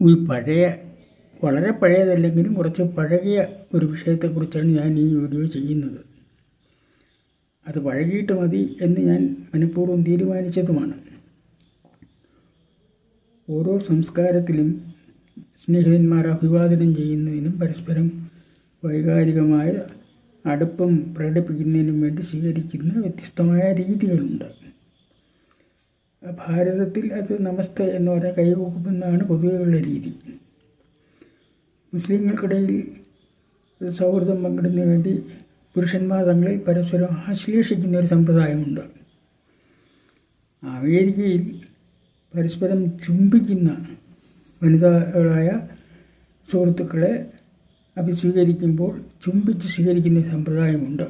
ഈ പഴയ വളരെ പഴയതല്ലെങ്കിലും കുറച്ച് പഴകിയ ഒരു വിഷയത്തെക്കുറിച്ചാണ് ഞാൻ ഈ വീഡിയോ ചെയ്യുന്നത്. അത് പഴകിയിട്ട് മതി എന്ന് ഞാൻ മനഃപൂർവം തീരുമാനിച്ചതുമാണ്. ഓരോ സംസ്കാരത്തിലും സ്നേഹിതന്മാർ അഭിവാദനം ചെയ്യുന്നതിനും പരസ്പരം വൈകാരികമായ അടുപ്പം പ്രകടിപ്പിക്കുന്നതിനും വേണ്ടി സ്വീകരിക്കുന്ന വ്യത്യസ്തമായ രീതികളുണ്ട്. ഭാരതത്തിൽ അത് നമസ്തേ എന്ന് പറഞ്ഞാൽ കൈകോക്കുമെന്നാണ് പൊതുവെയുള്ള രീതി. മുസ്ലിങ്ങൾക്കിടയിൽ സൗഹൃദം പങ്കിടുന്നതിന് വേണ്ടി പുരുഷന്മാർ തങ്ങളിൽ പരസ്പരം ആശ്ലേഷിക്കുന്ന ഒരു സമ്പ്രദായമുണ്ട്. അമേരിക്കയിൽ പരസ്പരം ചുംബിക്കുന്ന വനിതകളായ സുഹൃത്തുക്കളെ അഭിസ്വീകരിക്കുമ്പോൾ ചുംബിച്ച് സ്വീകരിക്കുന്ന സമ്പ്രദായമുണ്ട്.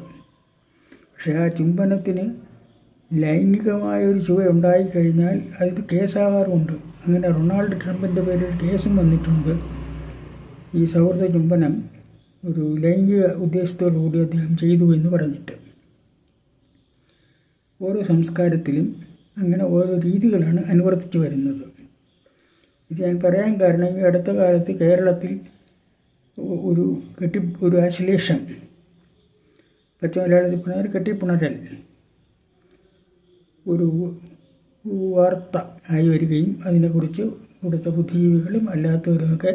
പക്ഷേ ആ ചുംബനത്തിന് ലൈംഗികമായ ഒരു ചുവ ഉണ്ടായിക്കഴിഞ്ഞാൽ അതിന് കേസാകാറുമുണ്ട്. അങ്ങനെ റൊണാൾഡ് ട്രംപിന്റെ പേരിൽ കേസും വന്നിട്ടുണ്ട്. ഈ സൗഹൃദ ചുംബനം ഒരു ലൈംഗിക ഉദ്ദേശത്തോടുകൂടി അദ്ദേഹം ചെയ്തു എന്ന് പറഞ്ഞിട്ട്. ഓരോ സംസ്കാരത്തിലും അങ്ങനെ ഓരോ രീതികളാണ് അനുവർത്തിച്ചു വരുന്നത്. ഇത് ഞാൻ പറയാൻ കാരണം ഈ അടുത്ത കാലത്ത് കേരളത്തിൽ ഒരു കെട്ടി ഒരു ആശ്ലേഷം പച്ച മലയാളത്തിൽ പറഞ്ഞാൽ കെട്ടിപ്പുണരൽ ഒരു വാർത്ത ആയി വരികയും അതിനെക്കുറിച്ച് ഇവിടുത്തെ ബുദ്ധിജീവികളും അല്ലാത്തവരുമൊക്കെ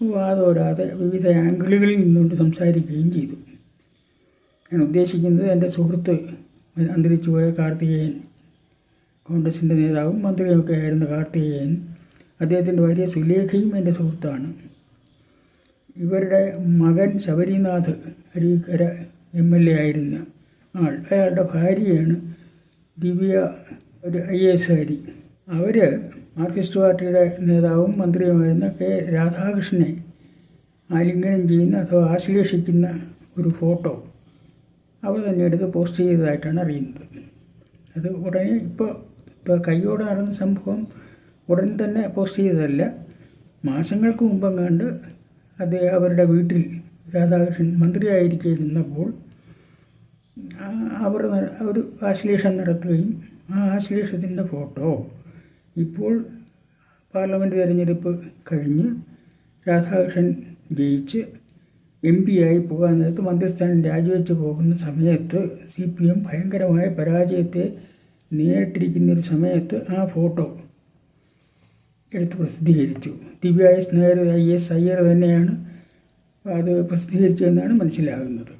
വാദോരാതെ വിവിധ ആംഗിളുകളിൽ നിന്നുകൊണ്ട് സംസാരിക്കുകയും ചെയ്തു. ഞാൻ ഉദ്ദേശിക്കുന്നത് എന്റെ സുഹൃത്ത് അന്തരിച്ചു പോയ കാർത്തികേയൻ കോൺഗ്രസിന്റെ നേതാവും മന്ത്രിയുമൊക്കെ ആയിരുന്ന കാർത്തികേയൻ അദ്ദേഹത്തിന്റെ ഭാര്യ സുലേഖയും എന്റെ സുഹൃത്താണ്. ഇവരുടെ മകൻ Sabarinath Aruvikkara M L A ആയിരുന്ന ആൾ അയാളുടെ ഭാര്യയാണ് ദിവ്യ ഒരു ഐ എസ് കാരി അവർ മാർക്സിസ്റ്റ് പാർട്ടിയുടെ നേതാവും മന്ത്രിയുമായിരുന്ന കെ രാധാകൃഷ്ണനെ ആലിംഗനം ചെയ്യുന്ന അഥവാ ആശ്ലേഷിക്കുന്ന ഒരു ഫോട്ടോ അവർ തന്നെ എടുത്ത് പോസ്റ്റ് ചെയ്തതായിട്ടാണ് അറിയുന്നത്. അത് ഉടനെ ഇപ്പോൾ ഇപ്പോൾ കൈയോടെ നടന്ന സംഭവം ഉടൻ തന്നെ പോസ്റ്റ് ചെയ്തതല്ല. മാസങ്ങൾക്ക് മുമ്പെങ്ങാണ്ട് അദ്ദേഹം അവരുടെ വീട്ടിൽ രാധാകൃഷ്ണൻ മന്ത്രിയായിരിക്കെ നിന്നപ്പോൾ അവർ ഒരു ആശ്ലേഷം നടത്തുകയും ആ ആശ്ലേഷത്തിന്റെ ഫോട്ടോ ഇപ്പോൾ പാർലമെന്റ് തിരഞ്ഞെടുപ്പ് കഴിഞ്ഞ് രാധാകൃഷ്ണൻ ജയിച്ച് എം പി ആയി പോകാൻ നേരത്ത് മന്ത്രിസ്ഥാനം രാജിവെച്ച് പോകുന്ന സമയത്ത് സി പി എം ഭയങ്കരമായ പരാജയത്തെ നേരിട്ടിരിക്കുന്ന ഒരു സമയത്ത് ആ ഫോട്ടോ എടുത്ത് പ്രസിദ്ധീകരിച്ചു. Divya S Nair I S Iyer തന്നെയാണ് അത് പ്രസിദ്ധീകരിച്ചതെന്നാണ് മനസ്സിലാകുന്നത്.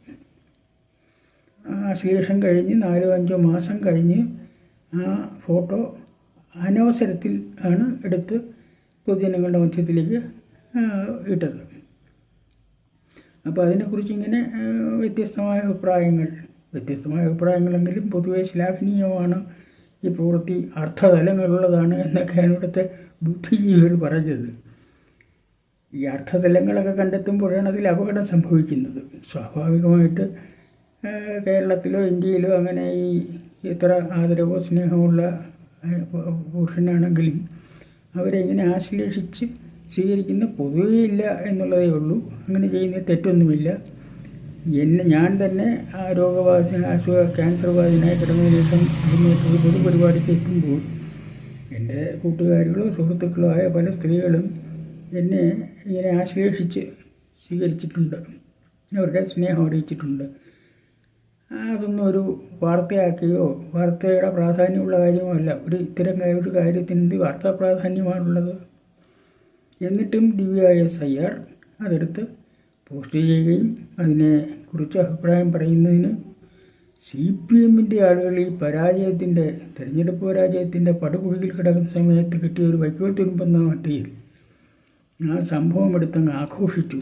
ശേഷം കഴിഞ്ഞ് നാലോ അഞ്ചോ മാസം കഴിഞ്ഞ് ആ ഫോട്ടോ അനവസരത്തിൽ ആണ് എടുത്ത് പൊതുജനങ്ങളുടെ മധ്യത്തിലേക്ക് ഇട്ടത്. അപ്പോൾ അതിനെക്കുറിച്ച് ഇങ്ങനെ വ്യത്യസ്തമായ അഭിപ്രായങ്ങൾ വ്യത്യസ്തമായ അഭിപ്രായങ്ങളെങ്കിലും പൊതുവേ ശ്ലാഘനീയമാണ് ഈ പ്രവൃത്തി അർത്ഥതലങ്ങളുള്ളതാണ് എന്നൊക്കെയാണ് ഇവിടുത്തെ ബുദ്ധിജീവികൾ പറഞ്ഞത്. ഈ അർത്ഥതലങ്ങളൊക്കെ കണ്ടെത്തുമ്പോഴാണ് അതിൽ അപകടം സംഭവിക്കുന്നത്. സ്വാഭാവികമായിട്ട് കേരളത്തിലോ ഇന്ത്യയിലോ അങ്ങനെ ഈ ഇത്ര ആദരവോ സ്നേഹമുള്ള പുരുഷനാണെങ്കിലും അവരെങ്ങനെ ആശ്ലേഷിച്ച് സ്വീകരിക്കുന്ന പൊതുവേ ഇല്ല എന്നുള്ളതേ ഉള്ളൂ. അങ്ങനെ ചെയ്യുന്ന തെറ്റൊന്നുമില്ല. എന്നെ ഞാൻ തന്നെ ആ രോഗബാധ അസുഖ ക്യാൻസർ ബാധിനായി കിടന്ന ദിവസം പൊതു പരിപാടിക്ക് എത്തുമ്പോൾ എന്റെ കൂട്ടുകാരികളോ സുഹൃത്തുക്കളോ ആയ പല സ്ത്രീകളും എന്നെ ഇങ്ങനെ ആശ്ലേഷിച്ച് സ്വീകരിച്ചിട്ടുണ്ട്. അവരുടെ സ്നേഹം അറിയിച്ചിട്ടുണ്ട്. അതൊന്നും ഒരു വാർത്തയാക്കുകയോ വാർത്തയുടെ പ്രാധാന്യമുള്ള കാര്യമോ അല്ല ഒരു ഇത്തരം ഒരു കാര്യത്തിന് എന്ത് വാർത്താ പ്രാധാന്യമാണുള്ളത്? എന്നിട്ടും ദിവ്യ എസ് അയ്യർ അതെടുത്ത് പോസ്റ്റ് ചെയ്യുകയും അതിനെക്കുറിച്ച് അഭിപ്രായം പറയുന്നതിന് സി പി എമ്മിന്റെ ആളുകൾ ഈ പരാജയത്തിന്റെ തെരഞ്ഞെടുപ്പ് പരാജയത്തിന്റെ പടുകുഴിയിൽ കിടക്കുന്ന സമയത്ത് കിട്ടിയ ഒരു വൈക്കോൽ തുരുമ്പെന്ന മട്ടിയിൽ ആ സംഭവം എടുത്തങ്ങ് ആഘോഷിച്ചു.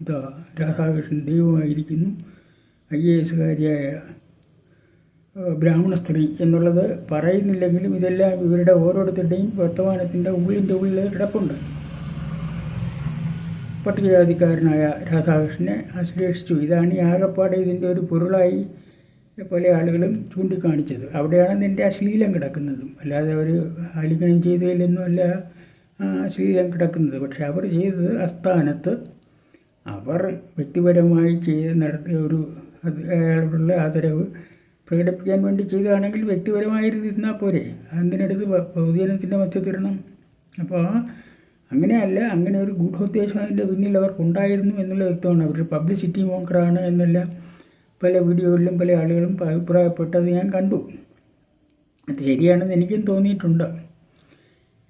ഇതാ രാധാകൃഷ്ണൻ ദൈവമായിരിക്കുന്നു. ഐ എ എസുകാരിയായ ബ്രാഹ്മണ സ്ത്രീ എന്നുള്ളത് പറയുന്നില്ലെങ്കിലും ഇതെല്ലാം ഇവരുടെ ഓരോരുത്തരുടെയും വർത്തമാനത്തിന്റെ ഉള്ളിന്റെ ഉള്ളിൽ കിടപ്പുണ്ട്. പട്ടികജാതിക്കാരനായ രാധാകൃഷ്ണനെ ആശ്ലേഷിച്ചു. ഇതാണ് ഈ ആകപ്പാടെ ഇതിന്റെ ഒരു പൊരുളായി പല ആളുകളും ചൂണ്ടിക്കാണിച്ചത്. അവിടെയാണ് നിന്റെ അശ്ലീലം കിടക്കുന്നതും. അല്ലാതെ അവർ ആലിംഗനം ചെയ്തതിലൊന്നും അല്ല അശ്ലീലം കിടക്കുന്നത്. പക്ഷെ അവർ ചെയ്തത് അസ്ഥാനത്ത് അവർ വ്യക്തിപരമായി ചെയ്ത് നടത്തിയ ഒരു അയാളോടുള്ള ആദരവ് പ്രകടിപ്പിക്കാൻ വേണ്ടി ചെയ്തതാണെങ്കിൽ വ്യക്തിപരമായിരുന്നാൽ പോരെ. അതിനടുത്ത് പൊതുജനത്തിന്റെ മധ്യത്തിരണം. അപ്പോൾ അങ്ങനെയല്ല അങ്ങനെ ഒരു ഗൂഢോദ്ദേശം അതിന്റെ പിന്നിൽ അവർക്കുണ്ടായിരുന്നു എന്നുള്ള വ്യക്തമാണ്. അവർ പബ്ലിസിറ്റി മോക്കറാണ് എന്നെല്ലാം പല വീഡിയോകളിലും പല ആളുകളും അഭിപ്രായപ്പെട്ടത് ഞാൻ കണ്ടു. അത് ശരിയാണെന്ന് എനിക്കും തോന്നിയിട്ടുണ്ട്.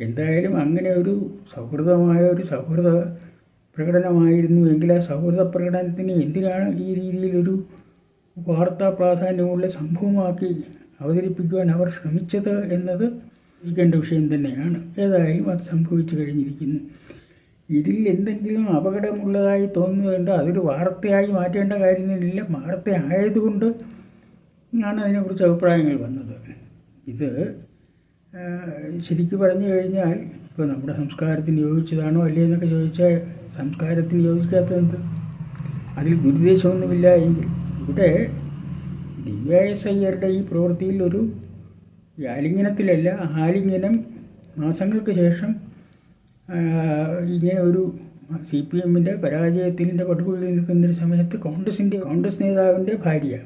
എന്തായാലും അങ്ങനെ ഒരു സൗഹൃദമായ ഒരു സൗഹൃദ പ്രകടനമായിരുന്നു എങ്കിൽ ആ സൗഹൃദ പ്രകടനത്തിന് എന്തിനാണ് ഈ രീതിയിലൊരു വാർത്താ പ്രാധാന്യമുള്ള സംഭവമാക്കി അവതരിപ്പിക്കുവാൻ അവർ ശ്രമിച്ചത് എന്നത് ഇരിക്കേണ്ട വിഷയം തന്നെയാണ്. ഏതായാലും അത് സംഭവിച്ചു കഴിഞ്ഞിരിക്കുന്നു. ഇതിൽ എന്തെങ്കിലും അപകടമുള്ളതായി തോന്നുന്നുണ്ട്? അതൊരു വാർത്തയായി മാറ്റേണ്ട കാര്യങ്ങളില്ല. വാർത്ത ആയതുകൊണ്ട് ആണ് അതിനെക്കുറിച്ച് അഭിപ്രായങ്ങൾ വന്നത്. ഇത് ശരിക്കും പറഞ്ഞു കഴിഞ്ഞാൽ ഇപ്പോൾ നമ്മുടെ സംസ്കാരത്തിന് യോജിച്ചതാണോ അല്ലേ എന്നൊക്കെ ചോദിച്ചാൽ സംസ്കാരത്തിന് യോജിക്കാത്തത് അതിൽ ദുരുദ്ദേശമൊന്നുമില്ല എങ്കിൽ ഇവിടെ ദിവ്യ എസ് അയ്യരുടെ ഈ പ്രവൃത്തിയിൽ ഒരു ആലിംഗനത്തിലല്ല ആലിംഗനം മാസങ്ങൾക്ക് ശേഷം ഇങ്ങനെ ഒരു സി പി എമ്മിന്റെ പരാജയത്തിന്റെ പടുകുഴിയിൽ നിൽക്കുന്നൊരു സമയത്ത് കോൺഗ്രസിന്റെ കോൺഗ്രസ് നേതാവിന്റെ ഭാര്യ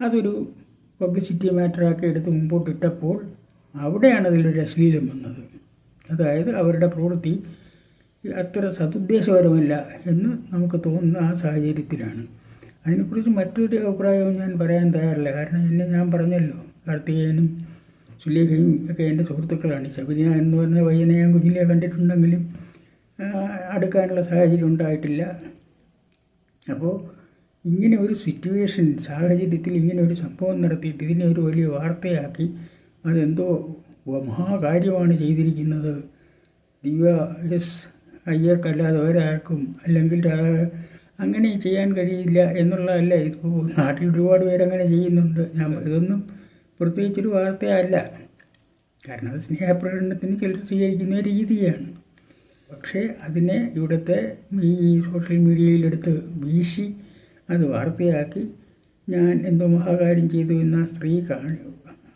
അതൊരു പബ്ലിസിറ്റി മാറ്ററാക്കി എടുത്ത് മുമ്പോട്ടിട്ടപ്പോൾ അവിടെയാണ് അതിലൊരു അശ്ലീലം വന്നത്. അതായത് അവരുടെ പ്രവൃത്തി അത്ര സതുദ്ദേശപരമല്ല എന്ന് നമുക്ക് തോന്നുന്ന ആ സാഹചര്യത്തിലാണ്. അതിനെക്കുറിച്ച് മറ്റൊരു അഭിപ്രായവും ഞാൻ പറയാൻ തയ്യാറില്ല. കാരണം എന്നെ ഞാൻ പറഞ്ഞല്ലോ കാർത്തികേയനും സുലേഖയും ഒക്കെ എന്റെ സുഹൃത്തുക്കളാണ്. ശബരിന എന്ന് പറഞ്ഞ പയ്യനെ ഞാൻ കുഞ്ഞിലെ കണ്ടിട്ടുണ്ടെങ്കിലും അടുക്കാനുള്ള സാഹചര്യം ഉണ്ടായിട്ടില്ല. അപ്പോൾ ഇങ്ങനെ ഒരു സിറ്റുവേഷൻ സാഹചര്യത്തിൽ ഇങ്ങനെ ഒരു സംഭവം നടത്തിയിട്ട് ഇതിനെ ഒരു വലിയ വാർത്തയാക്കി അതെന്തോ മഹാകാര്യമാണ് ചെയ്തിരിക്കുന്നത്. ദിവ്യ എസ് അയ്യർക്കല്ലാതെ ഒരാൾക്കും അല്ലെങ്കിൽ അങ്ങനെ ചെയ്യാൻ കഴിയില്ല എന്നുള്ളതല്ല. ഇപ്പോൾ നാട്ടിൽ ഒരുപാട് പേരങ്ങനെ ചെയ്യുന്നുണ്ട്. ഞാൻ ഇതൊന്നും പ്രത്യേകിച്ചൊരു വാർത്തയല്ല. കാരണം അത് സ്നേഹപ്രകടനത്തിന് ചിലർ സ്വീകരിക്കുന്ന രീതിയാണ്. പക്ഷേ അതിനെ ഇവിടുത്തെ ഈ സോഷ്യൽ മീഡിയയിലെടുത്ത് വീശി അത് വാർത്തയാക്കി ഞാൻ എന്തോ മഹാകാര്യം ചെയ്തു എന്ന സ്ത്രീ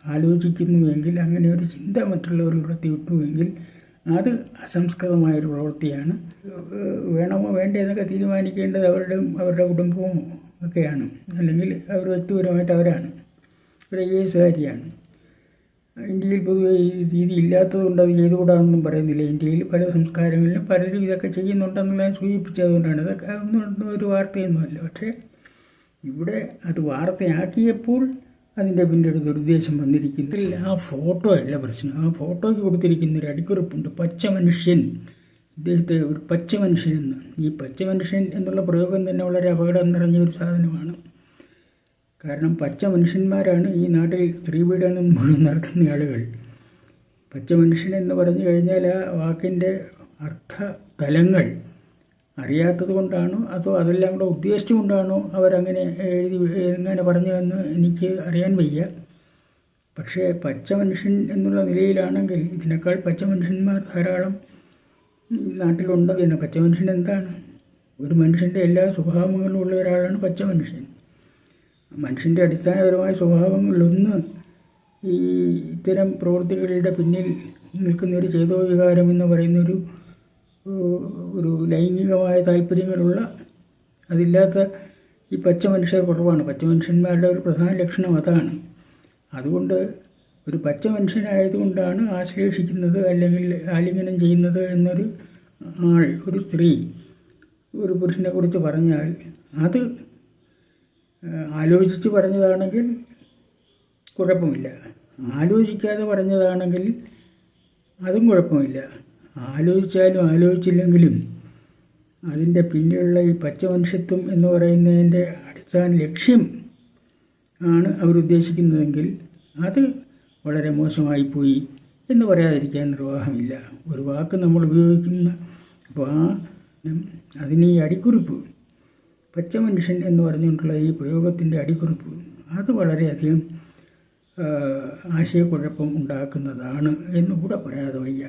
ആലോചിക്കുന്നുവെങ്കിൽ അങ്ങനെ ഒരു ചിന്ത മറ്റുള്ളവരിലൂടെ വിട്ടുവെങ്കിൽ അത് അസംസ്കൃതമായ ഒരു പ്രവൃത്തിയാണ്. വേണമോ വേണ്ടേ എന്നൊക്കെ തീരുമാനിക്കേണ്ടത് അവരുടെ അവരുടെ കുടുംബവും ഒക്കെയാണ്. അല്ലെങ്കിൽ അവർ വ്യക്തിപരമായിട്ട് അവരാണ്. ഒരു ഐ എസ് കാര്യമാണ് ഇന്ത്യയിൽ പൊതുവെ ഈ രീതി ഇല്ലാത്തതുകൊണ്ട് അത് ചെയ്തുകൂടാമെന്നും പറയുന്നില്ല. ഇന്ത്യയിൽ പല സംസ്കാരങ്ങളിലും പലരും ഇതൊക്കെ ചെയ്യുന്നുണ്ടെന്നുള്ളത് സൂചിപ്പിച്ചതുകൊണ്ടാണ്. ഇതൊക്കെ ഒന്നും ഒരു വാർത്തയൊന്നുമല്ല. പക്ഷേ ഇവിടെ അത് വാർത്തയാക്കിയപ്പോൾ അതിന്റെ ഒരു ദുരുദ്ദേശം വന്നിരിക്കുന്നതിൽ ആ ഫോട്ടോ അല്ല പ്രശ്നം. ആ ഫോട്ടോയ്ക്ക് കൊടുത്തിരിക്കുന്ന ഒരു അടിക്കുറിപ്പുണ്ട്. പച്ച മനുഷ്യൻ ഇദ്ദേഹത്തെ ഒരു പച്ച മനുഷ്യൻ എന്ന് ഈ പച്ച മനുഷ്യൻ എന്നുള്ള പ്രയോഗം തന്നെ വളരെ അപകടം നിറഞ്ഞ ഒരു സാധനമാണ്. കാരണം പച്ച മനുഷ്യന്മാരാണ് ഈ നാട്ടിൽ സ്ത്രീപീഡനം മുഴുവൻ നടത്തുന്ന ആളുകൾ. പച്ച മനുഷ്യൻ എന്ന് പറഞ്ഞു കഴിഞ്ഞാൽ ആ വാക്കിന്റെ അർത്ഥ തലങ്ങൾ അറിയാത്തത് കൊണ്ടാണോ? അതോ അതെല്ലാം കൂടെ ഉദ്ദേശിച്ചുകൊണ്ടാണോ അവരങ്ങനെ എഴുതി എങ്ങനെ പറഞ്ഞതെന്ന് എനിക്ക് അറിയാൻ വയ്യ. പക്ഷേ പച്ച മനുഷ്യൻ എന്നുള്ള നിലയിലാണെങ്കിൽ ഇതിനേക്കാൾ പച്ച മനുഷ്യന്മാർ ധാരാളം നാട്ടിലുണ്ട് തന്നെ പച്ച മനുഷ്യൻ എന്താണ്? ഒരു മനുഷ്യന്റെ എല്ലാ സ്വഭാവങ്ങളും ഉള്ള ഒരാളാണ് പച്ച മനുഷ്യൻ. മനുഷ്യന്റെ അടിസ്ഥാനപരമായ സ്വഭാവങ്ങളിലൊന്ന് ഈ ഇത്തരം പ്രവൃത്തികളുടെ പിന്നിൽ നിൽക്കുന്ന ഒരു ചേതോ വികാരം എന്ന് പറയുന്നൊരു ഒരു ലൈംഗികമായ താല്പര്യങ്ങളുള്ള അതില്ലാത്ത ഈ പച്ച മനുഷ്യർ കുറവാണ്. പച്ച മനുഷ്യന്മാരുടെ ഒരു പ്രധാന ലക്ഷണം അതാണ്. അതുകൊണ്ട് ഒരു പച്ച മനുഷ്യനായതുകൊണ്ടാണ് ആശ്ലേഷിക്കുന്നത് അല്ലെങ്കിൽ ആലിംഗനം ചെയ്യുന്നത് എന്നൊരു ആൾ ഒരു സ്ത്രീ ഒരു പുരുഷനെ കുറിച്ച് പറഞ്ഞാൽ അത് ആലോചിച്ച് പറഞ്ഞതാണെങ്കിൽ കുഴപ്പമില്ല. ആലോചിക്കാതെ പറഞ്ഞതാണെങ്കിൽ അതും കുഴപ്പമില്ല. ആലോചിച്ചാലും ആലോചിച്ചില്ലെങ്കിലും അതിന്റെ പിന്നിലുള്ള ഈ പച്ചമനുഷ്യത്വം എന്ന് പറയുന്നതിന്റെ അടിസ്ഥാന ലക്ഷ്യം ആണ് അവരുദ്ദേശിക്കുന്നതെങ്കിൽ അത് വളരെ മോശമായിപ്പോയി എന്ന് പറയാതിരിക്കാൻ നിർവാഹമില്ല. ഒരു വാക്ക് നമ്മൾ ഉപയോഗിക്കുന്ന അപ്പോൾ ആ അതിന് ഈ അടിക്കുറിപ്പ് പച്ചമനുഷ്യൻ എന്ന് പറഞ്ഞുകൊണ്ടുള്ള ഈ പ്രയോഗത്തിന്റെ അടിക്കുറിപ്പ് അത് വളരെയധികം ആശയക്കുഴപ്പം ഉണ്ടാക്കുന്നതാണ് എന്നുകൂടെ പറയാതെ വയ്യ.